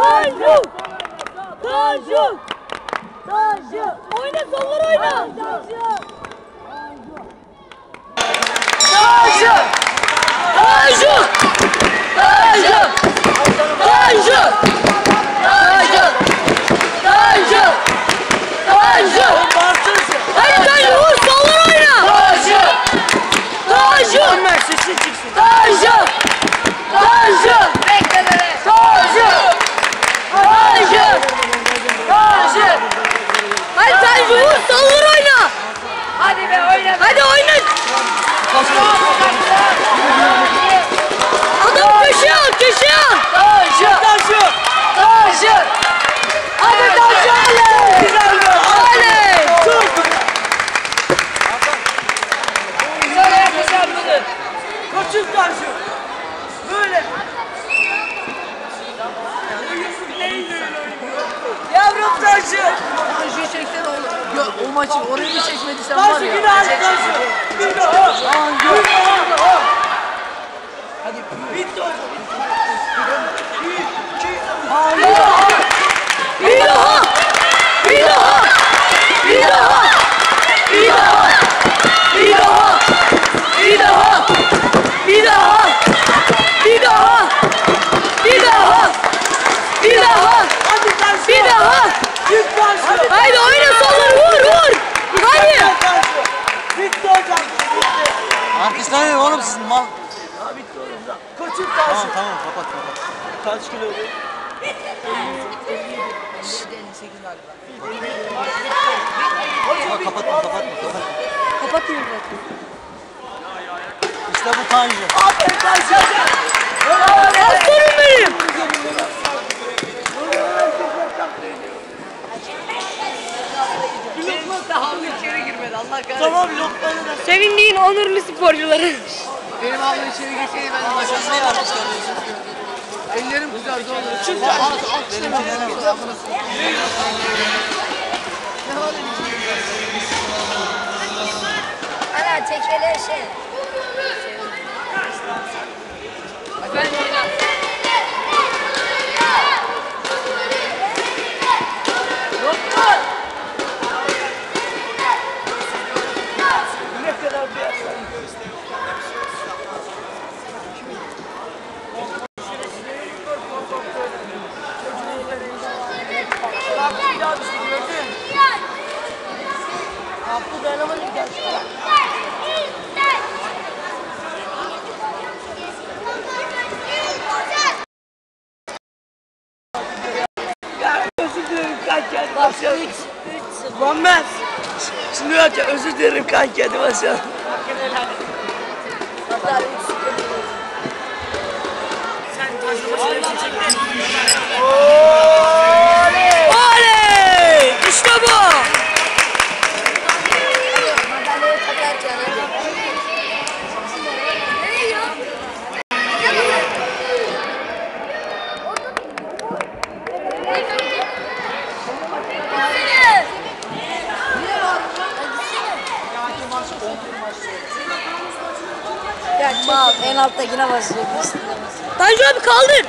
Tanju! Tanju! Tanju! Oyna savur oyna. Tanju! Tanju! Açıl karşı. Böyle. Yavrum karşı. Karşıyı çeksen oğlum. Gö o maçı orayı bir çekmedi sen var ya. Karşı günah karşı. Günah. Günah. Hadi. Bitti o. Bitti. Tamam tamam kapat kapat. Kaç kilo oluyor? Bak kapatma kapatma kapatma. Kapatın İşte bu Tanju. Aferin taşı. Aslanım benim! De havlu içeri girmedi Allah kahretsin. Tamam lokmanı da. Sevindiğin onurlu sporcuları. Benim abla içeri geçeydi ben maşasına yapmış Ellerim kızardı oğlum. Çık lan. Al al istemiyorum. Ne var? Ana tekele. Şey. Başka 3 0. Muhammed. Şimdi önce özür dilerim kanka hadi başlayalım. Hatta 3 Sen taşı başına çekecektin. Ya Mal en alttakine basacak. Tanju abi kaldır.